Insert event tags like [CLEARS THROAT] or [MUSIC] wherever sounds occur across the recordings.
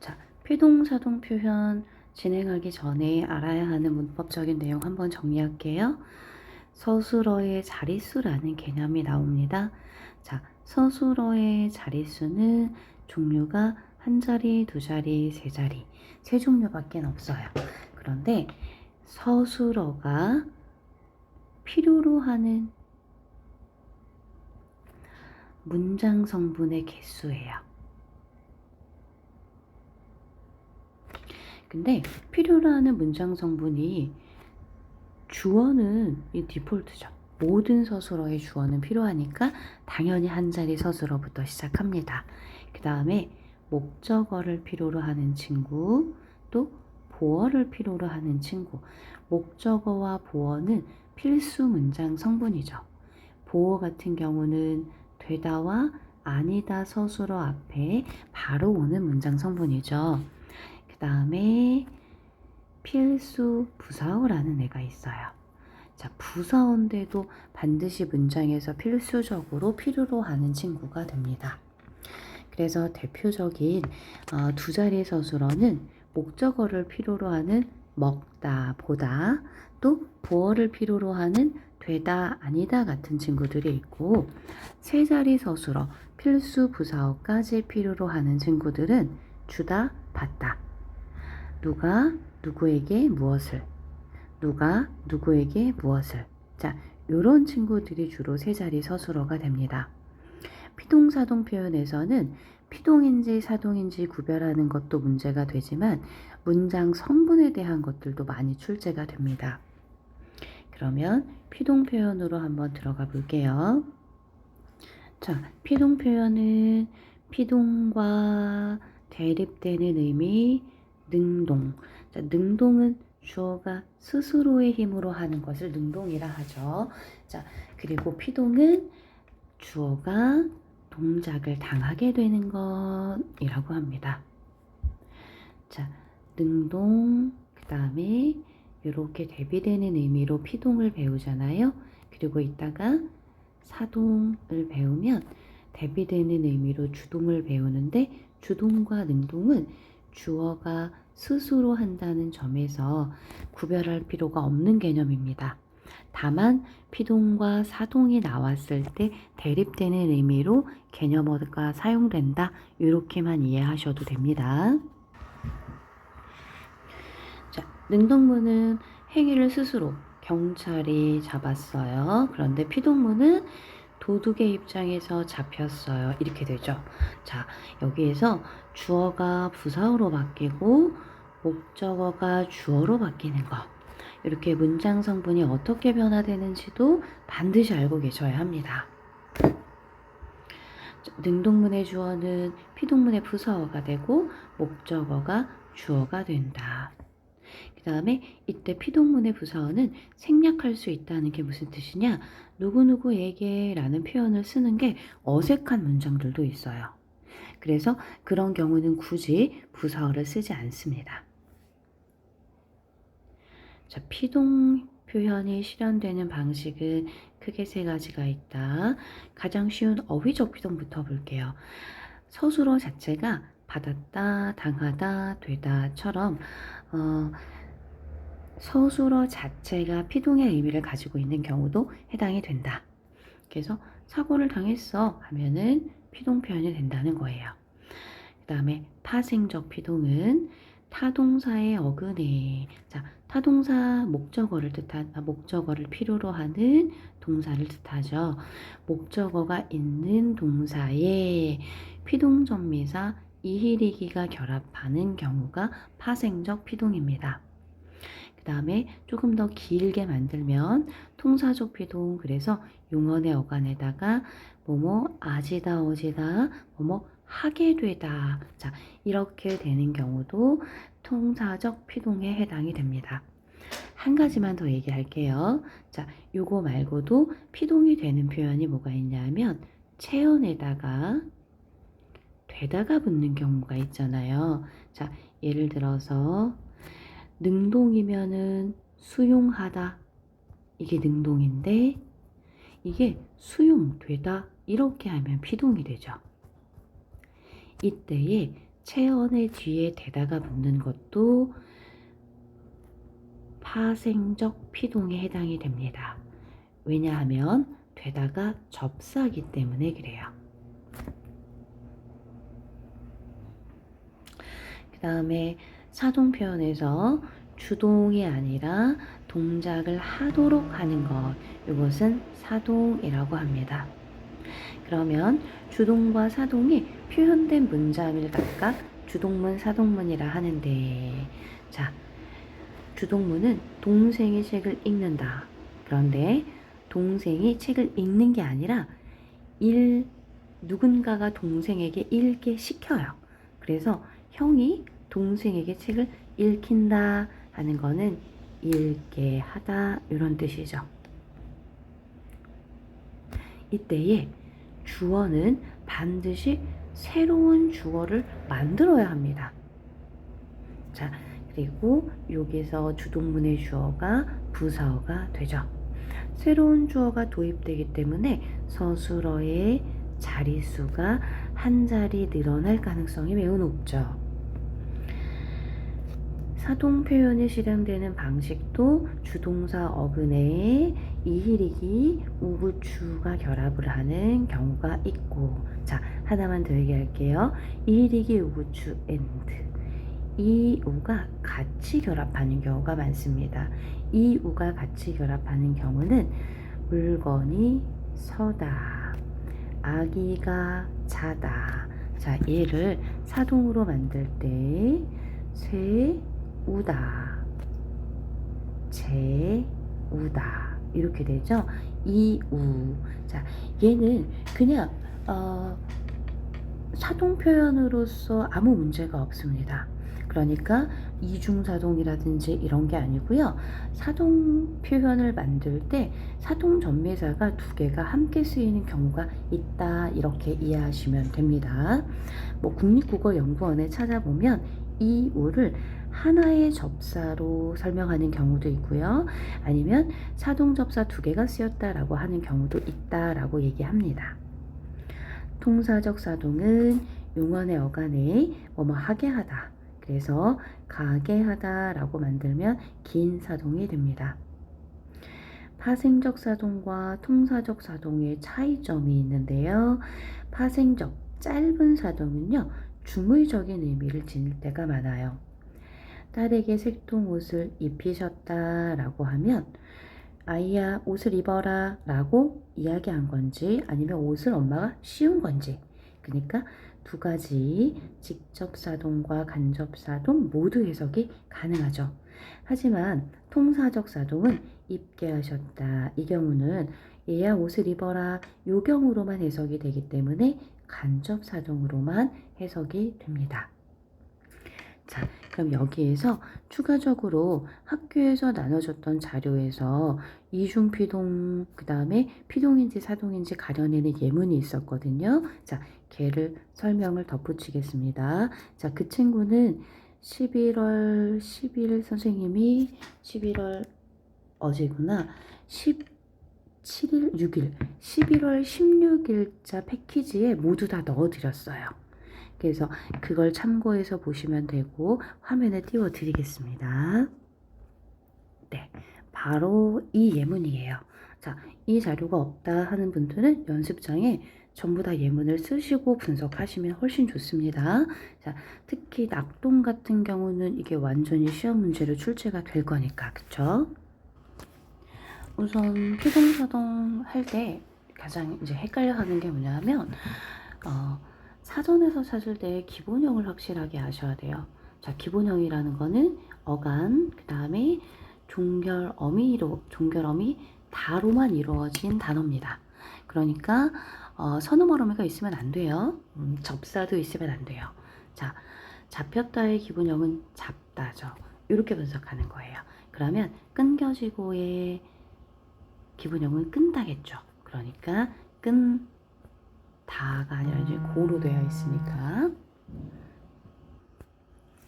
자, 피동사동 표현 진행하기 전에 알아야 하는 문법적인 내용 한번 정리할게요. 서술어의 자릿수라는 개념이 나옵니다. 자, 서술어의 자릿수는 종류가 한 자리, 두 자리, 세 자리, 세 종류밖에 없어요. 그런데 서술어가 필요로 하는 문장 성분의 개수예요. 근데 필요로 하는 문장 성분이 주어는 이 디폴트죠. 모든 서술어의 주어는 필요하니까 당연히 한 자리 서술어부터 시작합니다. 그 다음에 목적어를 필요로 하는 친구, 또 보어를 필요로 하는 친구. 목적어와 보어는 필수 문장 성분이죠. 보어 같은 경우는 되다와 아니다 서술어 앞에 바로 오는 문장 성분이죠. 그 다음에 필수 부사어라는 애가 있어요. 자, 부사어인데도 반드시 문장에서 필수적으로 필요로 하는 친구가 됩니다. 그래서 대표적인 어, 두 자리 서술어는 목적어를 필요로 하는 먹다, 보다, 또 보어를 필요로 하는 되다, 아니다 같은 친구들이 있고 세 자리 서술어, 필수 부사어까지 필요로 하는 친구들은 주다, 받다. 누가 누구에게 무엇을, 누가 누구에게 무엇을. 자, 요런 친구들이 주로 세 자리 서술어가 됩니다. 피동사동 표현에서는 피동인지 사동인지 구별하는 것도 문제가 되지만 문장 성분에 대한 것들도 많이 출제가 됩니다. 그러면 피동 표현으로 한번 들어가 볼게요. 자, 피동 표현은 피동과 대립되는 의미 능동. 자, 능동은 주어가 스스로의 힘으로 하는 것을 능동이라 하죠. 자, 그리고 피동은 주어가 동작을 당하게 되는 것이라고 합니다. 자, 능동, 그 다음에 이렇게 대비되는 의미로 피동을 배우잖아요. 그리고 이따가 사동을 배우면 대비되는 의미로 주동을 배우는데 주동과 능동은 주어가 스스로 한다는 점에서 구별할 필요가 없는 개념입니다. 다만 피동과 사동이 나왔을 때 대립되는 의미로 개념어가 사용된다. 이렇게만 이해하셔도 됩니다. 자, 능동문은 행위를 스스로 경찰이 잡았어요. 그런데 피동문은 도둑의 입장에서 잡혔어요. 이렇게 되죠. 자, 여기에서 주어가 부사어로 바뀌고 목적어가 주어로 바뀌는 거. 이렇게 문장 성분이 어떻게 변화되는지도 반드시 알고 계셔야 합니다. 능동문의 주어는 피동문의 부사어가 되고 목적어가 주어가 된다. 그 다음에 이때 피동문의 부사어는 생략할 수 있다는 게 무슨 뜻이냐? 누구누구에게 라는 표현을 쓰는 게 어색한 문장들도 있어요. 그래서 그런 경우는 굳이 부사어를 쓰지 않습니다. 자, 피동 표현이 실현되는 방식은 크게 세 가지가 있다. 가장 쉬운 어휘적 피동부터 볼게요. 서술어 자체가 받았다, 당하다, 되다처럼 어, 서술어 자체가 피동의 의미를 가지고 있는 경우도 해당이 된다. 그래서 사고를 당했어 하면은 피동 표현이 된다는 거예요. 그 다음에 파생적 피동은 타동사의 어근에 자 타동사 목적어를 뜻한 아, 목적어를 필요로 하는 동사를 뜻하죠. 목적어가 있는 동사에 피동전미사 이히리기가 결합하는 경우가 파생적 피동입니다. 그 다음에 조금 더 길게 만들면 통사적 피동 그래서 용언의 어간에다가 뭐뭐 아지다 어지다 뭐뭐 하게 되다 자 이렇게 되는 경우도 통사적 피동에 해당이 됩니다. 한 가지만 더 얘기할게요. 자, 요거 말고도 피동이 되는 표현이 뭐가 있냐면 체언에다가 되다가 붙는 경우가 있잖아요. 자, 예를 들어서 능동이면은 수용하다. 이게 능동인데 이게 수용되다. 이렇게 하면 피동이 되죠. 이때에 체언의 뒤에 대다가 붙는 것도 파생적 피동에 해당이 됩니다. 왜냐하면 되다가 접사기 때문에 그래요. 그 다음에 사동 표현에서 주동이 아니라 동작을 하도록 하는 것, 이것은 사동이라고 합니다. 그러면 주동과 사동이 표현된 문장을 각각 주동문, 사동문이라 하는데, 자, 주동문은 동생이 책을 읽는다. 그런데 동생이 책을 읽는 게 아니라 일 누군가가 동생에게 읽게 시켜요. 그래서 형이 동생에게 책을 읽힌다 하는 거는 읽게 하다 이런 뜻이죠. 이때에 주어는 반드시 새로운 주어를 만들어야 합니다. 자, 그리고 여기서 주동문의 주어가 부사어가 되죠. 새로운 주어가 도입되기 때문에 서술어의 자리수가 한 자리 늘어날 가능성이 매우 높죠. 사동 표현이 실행되는 방식도 주동사 어근에 이히리기, 우부추가 결합을 하는 경우가 있고 자 하나만 더 얘기할게요. 이히리기, 우부추, 엔드 이 우가 같이 결합하는 경우가 많습니다. 이 우가 같이 결합하는 경우는 물건이 서다, 아기가 자다. 자, 얘를 사동으로 만들 때세 우다, 제 우다 이렇게 되죠. 이우. 자, 얘는 그냥 어, 사동 표현으로서 아무 문제가 없습니다. 그러니까 이중사동이라든지 이런 게 아니고요. 사동 표현을 만들 때 사동 전매사가 두 개가 함께 쓰이는 경우가 있다 이렇게 이해하시면 됩니다. 뭐 국립국어연구원에 찾아보면 이 우를 하나의 접사로 설명하는 경우도 있고요. 아니면 사동 접사 두 개가 쓰였다라고 하는 경우도 있다라고 얘기합니다. 통사적 사동은 용언의 어간에 뭐뭐 하게 하다. 그래서 가게 하다라고 만들면 긴 사동이 됩니다. 파생적 사동과 통사적 사동의 차이점이 있는데요. 파생적 짧은 사동은요. 중의적인 의미를 지닐 때가 많아요. 딸에게 색동 옷을 입히셨다 라고 하면 아이야 옷을 입어라 라고 이야기한 건지 아니면 옷을 엄마가 씌운 건지 그러니까 두 가지 직접 사동과 간접 사동 모두 해석이 가능하죠. 하지만 통사적 사동은 입게 하셨다. 이 경우는 얘야 옷을 입어라. 요 경우로만 해석이 되기 때문에 간접 사동으로만 해석이 됩니다. 자, 그럼 여기에서 추가적으로 학교에서 나눠줬던 자료에서 이중 피동, 그 다음에 피동인지 사동인지 가려내는 예문이 있었거든요. 자, 걔를 설명을 덧붙이겠습니다. 자, 그 친구는 11월 10일 선생님이 11월 어제구나. 17일, 6일, 11월 16일자 패키지에 모두 다 넣어드렸어요. 그래서 그걸 참고해서 보시면 되고 화면에 띄워 드리겠습니다. 네, 바로 이 예문이에요. 자, 이 자료가 없다 하는 분들은 연습장에 전부 다 예문을 쓰시고 분석하시면 훨씬 좋습니다. 자, 특히 낙동 같은 경우는 이게 완전히 시험 문제로 출제가 될 거니까, 그쵸? 우선 피동사동 할 때 가장 이제 헷갈려 하는 게 뭐냐 하면, 어, 사전에서 찾을 때 기본형을 확실하게 아셔야 돼요. 자, 기본형이라는 거는 어간, 그 다음에 종결 어미로, 종결 어미 다로만 이루어진 단어입니다. 그러니까 어, 선어머러미가 있으면 안 돼요. 음, 접사도 있으면 안 돼요. 자, 잡혔다의 기본형은 잡다죠. 이렇게 분석하는 거예요. 그러면 끊겨지고의 기본형은 끈다겠죠. 그러니까 끈 다가 아니라 이제 고로 되어 있으니까.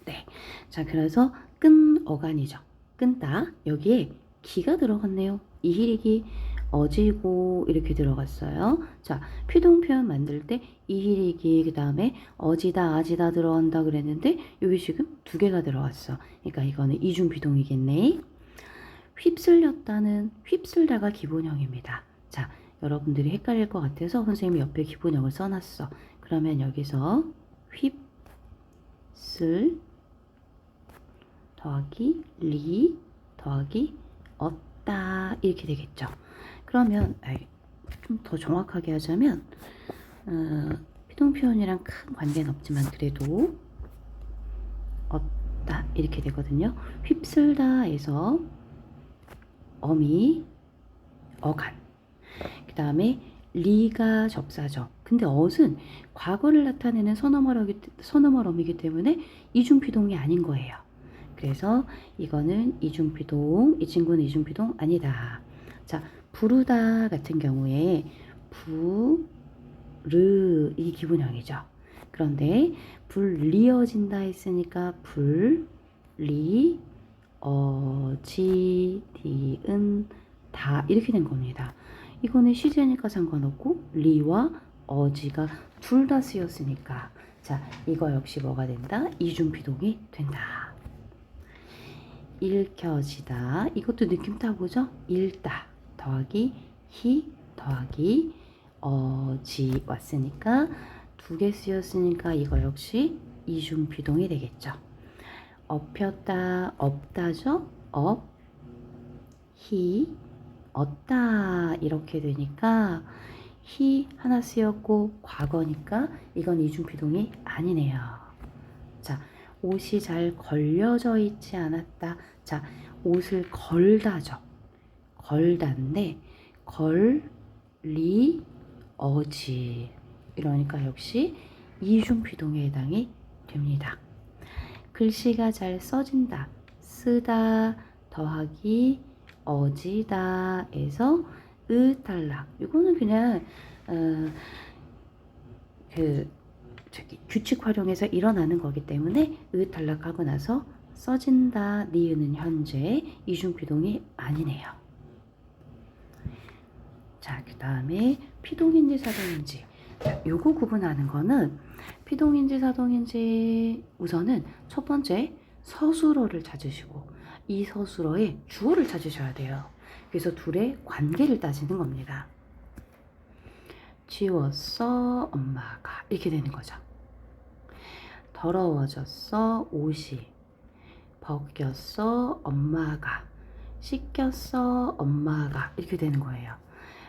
네. 자, 그래서 끈 어간이죠. 끈다. 여기에 기가 들어갔네요. 이히리기 어지고 이렇게 들어갔어요. 자, 피동 표현 만들 때 이히리기 그다음에 어지다 아지다 들어간다 그랬는데 여기 지금 두 개가 들어왔어. 그러니까 이거는 이중 비동이겠네. 휩쓸렸다는 휩쓸다가 기본형입니다. 자, 여러분들이 헷갈릴 것 같아서 선생님이 옆에 기본형을 써놨어. 그러면 여기서 휩 쓸 더하기 리 더하기 얻다 이렇게 되겠죠. 그러면 좀 더 정확하게 하자면 어, 피동 표현이랑 큰 관계는 없지만 그래도 얻다 이렇게 되거든요. 휩쓸다에서 어미 어간 그 다음에 리가 접사죠. 근데 엇은 과거를 나타내는 서너멀어기, 서너멀어미기 때문에 이중피동이 아닌 거예요. 그래서 이거는 이중피동, 이 친구는 이중피동 아니다. 자, 부르다 같은 경우에 부르 이 기본형이죠. 그런데 불리어진다 했으니까 불리 어지 디은 다 이렇게 된 겁니다. 이거는 시제니까 상관없고 리와 어지가 둘 다 쓰였으니까 자 이거 역시 뭐가 된다? 이중피동이 된다. 읽혀지다 이것도 느낌 타보죠? 읽다 더하기 히 더하기 어지 왔으니까 두 개 쓰였으니까 이거 역시 이중피동이 되겠죠. 엎혔다 없다죠? 업, 히, 얻다 이렇게 되니까 히 하나 쓰였고 과거니까 이건 이중피동이 아니네요. 자, 옷이 잘 걸려져 있지 않았다. 자, 옷을 걸다죠. 걸다인데 걸리 어지 이러니까 역시 이중피동에 해당이 됩니다. 글씨가 잘 써진다. 쓰다 더하기 어지다에서 으탈락. 이거는 그냥 어, 그 저기 규칙 활용해서 일어나는 거기 때문에 으탈락하고 나서 써진다 니은은 현재 이중 피동이 아니네요. 자, 그 다음에 피동인지 사동인지. 자, 요거 구분하는 거는 피동인지 사동인지 우선은 첫 번째 서술어를 찾으시고 이 서술어의 주어를 찾으셔야 돼요. 그래서 둘의 관계를 따지는 겁니다. 지웠어 엄마가 이렇게 되는 거죠. 더러워졌어 옷이 벗겼어 엄마가 씻겼어 엄마가 이렇게 되는 거예요.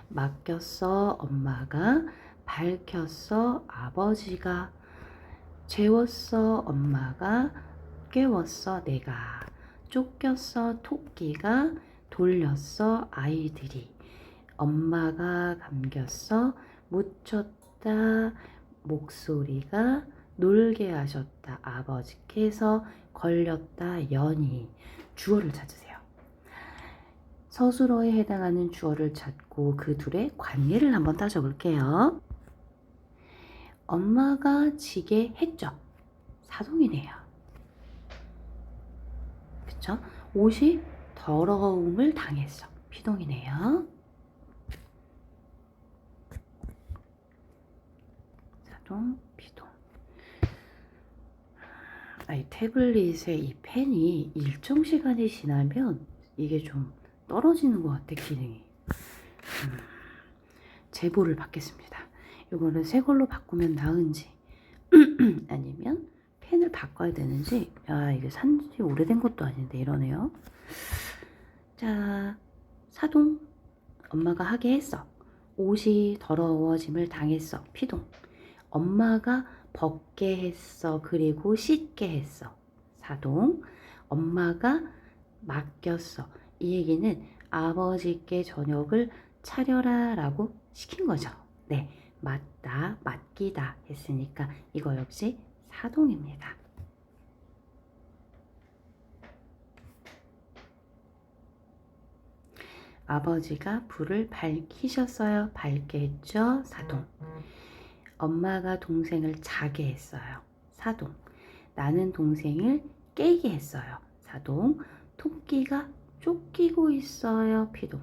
맡겼어 엄마가 밝혔어 아버지가 재웠어 엄마가 깨웠어 내가 쫓겼어 토끼가 돌렸어 아이들이 엄마가 감겼어 묻혔다 목소리가 놀게 하셨다 아버지께서 걸렸다 연이 주어를 찾으세요. 서술어에 해당하는 주어를 찾고 그 둘의 관계를 한번 따져볼게요. 엄마가 지게 했죠. 사동이네요. 그쵸? 옷이 더러움을 당했어. 피동이네요. 사동, 피동. 아, 이 태블릿의 이 펜이 일정 시간이 지나면 이게 좀 떨어지는 것 같아, 기능이. 음, 제보를 받겠습니다. 이거를 새 걸로 바꾸면 나은지, [CLEARS THROAT] 아니면 펜을 바꿔야 되는지, 야, 이게 산지 오래된 것도 아닌데 이러네요. 자, 사동. 엄마가 하게 했어. 옷이 더러워짐을 당했어. 피동. 엄마가 벗게 했어. 그리고 씻게 했어. 사동. 엄마가 맡겼어. 이 얘기는 아버지께 저녁을 차려라 라고 시킨 거죠. 네. 맞다, 맡기다 했으니까 이거 역시 사동입니다. 아버지가 불을 밝히셨어요. 밝게 했죠. 사동. 엄마가 동생을 자게 했어요. 사동. 나는 동생을 깨게 했어요. 사동. 토끼가 쫓기고 있어요. 피동.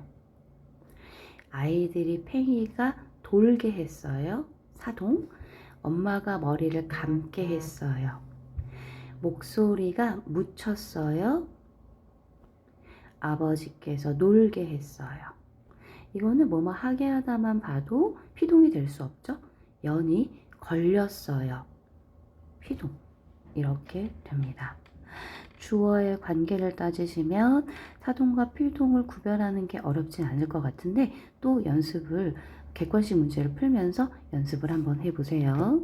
아이들이 팽이가 돌게 했어요. 사동. 엄마가 머리를 감게 했어요. 목소리가 묻혔어요. 아버지께서 놀게 했어요. 이거는 뭐뭐 하게 하다만 봐도 피동이 될 수 없죠. 연이 걸렸어요. 피동. 이렇게 됩니다. 주어의 관계를 따지시면 사동과 필동을 구별하는 게 어렵진 않을 것 같은데 또 연습을 객관식 문제를 풀면서 연습을 한번 해보세요.